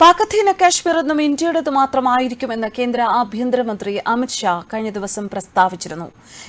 പാകധീന കാശ്മീർ എന്നും ഇന്ത്യയുടേത് മാത്രമായിരിക്കുമെന്ന് കേന്ദ്ര ആഭ്യന്തരമന്ത്രി അമിത്ഷാ കഴിഞ്ഞ ദിവസം പ്രസ്താവിച്ചിരുന്നു.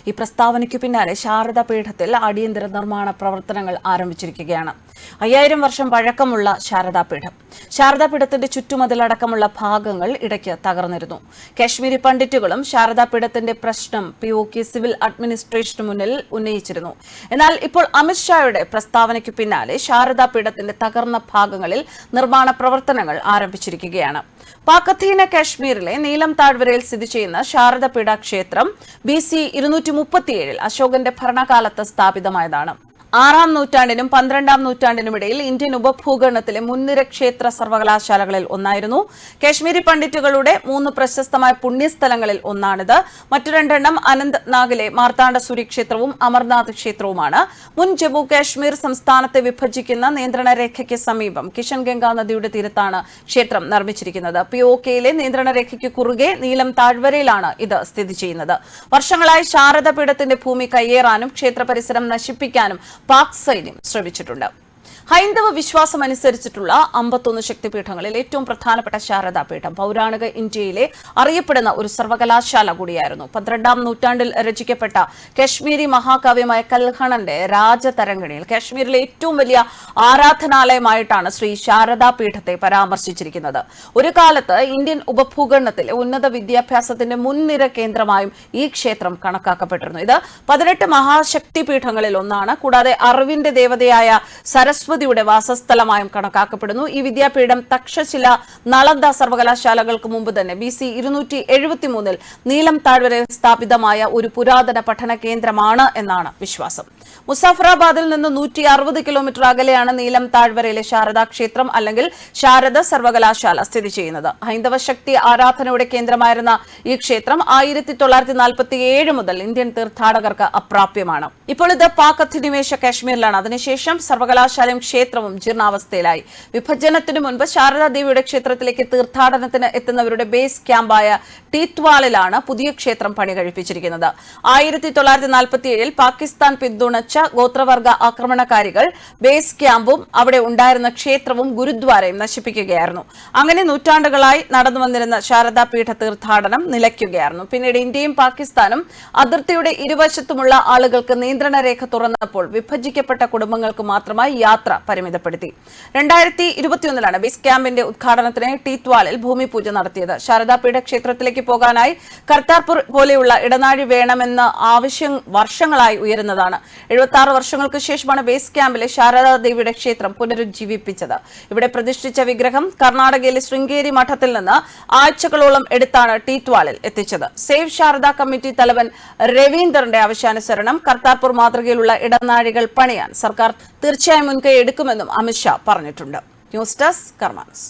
ഈ പ്രസ്താവനയ്ക്ക് പിന്നാലെ ശാരദാ പീഠത്തിൽ അടിയന്തര നിർമ്മാണ പ്രവർത്തനങ്ങൾ ആരംഭിച്ചിരിക്കുകയാണ്. അയ്യായിരം വർഷം പഴക്കമുള്ള ശാരദാപീഠം ശാരദാപീഠത്തിന്റെ ചുറ്റുമതിലടക്കമുള്ള ഭാഗങ്ങൾ ഇടയ്ക്ക് തകർന്നിരുന്നു. കശ്മീരി പണ്ഡിറ്റുകളും ശാരദാപീഠത്തിന്റെ പ്രശ്നം പി ഒ കെ സിവിൽ അഡ്മിനിസ്ട്രേഷന് മുന്നിൽ ഉന്നയിച്ചിരുന്നു. എന്നാൽ ഇപ്പോൾ അമിത്ഷായുടെ പ്രസ്താവനയ്ക്ക് പിന്നാലെ ശാരദാപീഠത്തിന്റെ തകർന്ന ഭാഗങ്ങളിൽ നിർമ്മാണ പ്രവർത്തനങ്ങൾ ആരംഭിച്ചിരിക്കുകയാണ്. പാക് അധീന കാശ്മീരിലെ നീലം താഴ്വരയിൽ സ്ഥിതി ചെയ്യുന്ന ശാരദപീഠ ക്ഷേത്രം ബി സി ഇരുന്നൂറ്റി മുപ്പത്തിയേഴിൽ അശോകന്റെ ഭരണകാലത്ത് സ്ഥാപിതമായതാണ്. ആറാം നൂറ്റാണ്ടിനും പന്ത്രണ്ടാം നൂറ്റാണ്ടിനും ഇടയിൽ ഇന്ത്യൻ ഉപഭൂഖണ്ഡത്തിലെ മുൻനിര ക്ഷേത്ര സർവകലാശാലകളിൽ ഒന്നായിരുന്നു. കാശ്മീരി പണ്ഡിറ്റുകളുടെ മൂന്ന് പ്രശസ്തമായ പുണ്യസ്ഥലങ്ങളിൽ ഒന്നാണിത്. മറ്റു രണ്ടെണ്ണം അനന്ത്നാഗിലെ മാർത്താണ്ഡസുരി ക്ഷേത്രവും അമർനാഥ് ക്ഷേത്രവുമാണ്. മുൻ ജമ്മു കാശ്മീർ സംസ്ഥാനത്തെ വിഭജിക്കുന്ന നിയന്ത്രണ രേഖയ്ക്ക് സമീപം കിഷൻ ഗംഗാ നദിയുടെ തീരത്താണ് ക്ഷേത്രം നിർമ്മിച്ചിരിക്കുന്നത്. പി ഒ കെയിലെ നിയന്ത്രണ രേഖയ്ക്ക് കുറുകെ നീലം താഴ്വരയിലാണ് ഇത് സ്ഥിതി ചെയ്യുന്നത്. വർഷങ്ങളായി ശാരദപീഠത്തിന്റെ ഭൂമി കയ്യേറാനും ക്ഷേത്ര പരിസരം നശിപ്പിക്കാനും പാക് സൈന്യം ശ്രമിച്ചിട്ടുണ്ട് ഹൈന്ദവ വിശ്വാസം അനുസരിച്ചിട്ടുള്ള അമ്പത്തൊന്ന് ശക്തിപീഠങ്ങളിൽ ഏറ്റവും പ്രധാനപ്പെട്ട ശാരദാ ശാരദാപീഠം പൗരാണിക ഇന്ത്യയിലെ അറിയപ്പെടുന്ന ഒരു സർവകലാശാല കൂടിയായിരുന്നു. പന്ത്രണ്ടാം നൂറ്റാണ്ടിൽ രചിക്കപ്പെട്ട കശ്മീരി മഹാകാവ്യമായ കൽഹണന്റെ രാജതരംഗിണിയിൽ കശ്മീരിലെ ഏറ്റവും വലിയ ആരാധനാലയമായിട്ടാണ് ശ്രീ ശാരദാ ശാരദാപീഠത്തെ പരാമർശിച്ചിരിക്കുന്നത്. ഒരു കാലത്ത് ഇന്ത്യൻ ഉപഭൂഖണ്ഡത്തിലെ ഉന്നത വിദ്യാഭ്യാസത്തിന്റെ മുൻനിര കേന്ദ്രമായും ഈ ക്ഷേത്രം കണക്കാക്കപ്പെട്ടിരുന്നു. ഇത് പതിനെട്ട് മഹാശക്തി പീഠങ്ങളിൽ ഒന്നാണ്. കൂടാതെ അറിവിന്റെ ദേവതയായ സരസ്വതിയുടെ വാസസ്ഥലമായും കണക്കാക്കപ്പെടുന്നു. ഈ വിദ്യാപീഠം തക്ഷശില നളന്ദ സർവകലാശാലകൾക്ക് മുമ്പ് തന്നെ ബി സി ഇരുന്നൂറ്റി എഴുപത്തിമൂന്നിൽ നീലം താഴ്വരയിൽ സ്ഥാപിതമായ ഒരു പുരാതന പഠന കേന്ദ്രമാണ് എന്നാണ് വിശ്വാസം. മുസാഫറാബാദിൽ നിന്ന് നൂറ്റി അറുപത് കിലോമീറ്റർ അകലെയാണ് നീലം താഴ്വരയിലെ ശാരദാ ക്ഷേത്രം അല്ലെങ്കിൽ ശാരദ സർവകലാശാല സ്ഥിതി ചെയ്യുന്നത്. ഹൈന്ദവ ശക്തി ആരാധനയുടെ കേന്ദ്രമായിരുന്ന ഈ ക്ഷേത്രം ആയിരത്തി തൊള്ളായിരത്തി നാൽപ്പത്തി ഏഴ് മുതൽ ഇന്ത്യൻ തീർത്ഥാടകർക്ക് അപ്രാപ്യമാണ്. ഇപ്പോൾ ഇത് പാക് അധിനിവേശ കാശ്മീരിലാണ്. അതിനുശേഷം സർവകലാശാലയും ക്ഷേത്രവും ജീർണാവസ്ഥയിലായി. വിഭജനത്തിനു മുൻപ് ശാരദാദേവിയുടെ ക്ഷേത്രത്തിലേക്ക് തീർത്ഥാടനത്തിന് എത്തുന്നവരുടെ ബേസ് ക്യാമ്പായ ടീത്വാളിലാണ് പുതിയ ക്ഷേത്രം പണി കഴിപ്പിച്ചിരിക്കുന്നത് ആയിരത്തി തൊള്ളായിരത്തി നാൽപ്പത്തിയേഴിൽ പാകിസ്ഥാൻ പിന്തുണച്ച ഗോത്രവർഗ ആക്രമണകാരികൾ ബേസ് ക്യാമ്പും അവിടെ ഉണ്ടായിരുന്ന ക്ഷേത്രവും ഗുരുദ്വാരയും നശിപ്പിക്കുകയായിരുന്നു. അങ്ങനെ നൂറ്റാണ്ടുകളായി നടന്നു വന്നിരുന്ന ശാരദാപീഠ തീർത്ഥാടനം നിലയ്ക്കുകയായിരുന്നു. പിന്നീട് ഇന്ത്യയും പാകിസ്ഥാനും അതിർത്തിയുടെ ഇരുവശത്തുമുള്ള ആളുകൾക്ക് നിയന്ത്രണ രേഖ തുറന്നപ്പോൾ വിഭജിക്കപ്പെട്ട കുടുംബങ്ങൾക്ക് മാത്രമായി യാത്ര പരിമിതപ്പെടുത്തി. രണ്ടായിരത്തി ഇരുപത്തിയൊന്നിലാണ് ബേസ് ക്യാമ്പിന്റെ ഉദ്ഘാടനത്തിന് ടീത്വാളിൽ ഭൂമിപൂജ നടത്തിയത്. ശാരദാപീഠ ക്ഷേത്രത്തിലേക്ക് പോകാനായി കർത്താർപൂർ പോലെയുള്ള ഇടനാഴി വേണമെന്ന ആവശ്യം വർഷങ്ങളായി ഉയരുന്നതാണ്. എഴുപത്തി ആറ് വർഷങ്ങൾക്ക് ശേഷമാണ് ബേസ് ക്യാമ്പിലെ ശാരദാദേവിയുടെ ക്ഷേത്രം പുനരുജ്ജീവിപ്പിച്ചത്. ഇവിടെ പ്രതിഷ്ഠിച്ച വിഗ്രഹം കർണാടകയിലെ ശൃംഗേരി മഠത്തിൽ നിന്ന് ആഴ്ചകളോളം എടുത്താണ് ടീറ്റ്വാളിൽ എത്തിച്ചത്. സേവ് ശാരദ കമ്മിറ്റി തലവൻ രവീന്ദറിന്റെ ആവശ്യാനുസരണം കർത്താർപൂർ മാതൃകയിലുള്ള ഇടനാഴികൾ പണിയാൻ സർക്കാർ തീർച്ചയായും മുൻകൈ എടുക്കുമെന്നും അമിത്ഷാ പറഞ്ഞിട്ടുണ്ട്. News desk കർമാനസ്.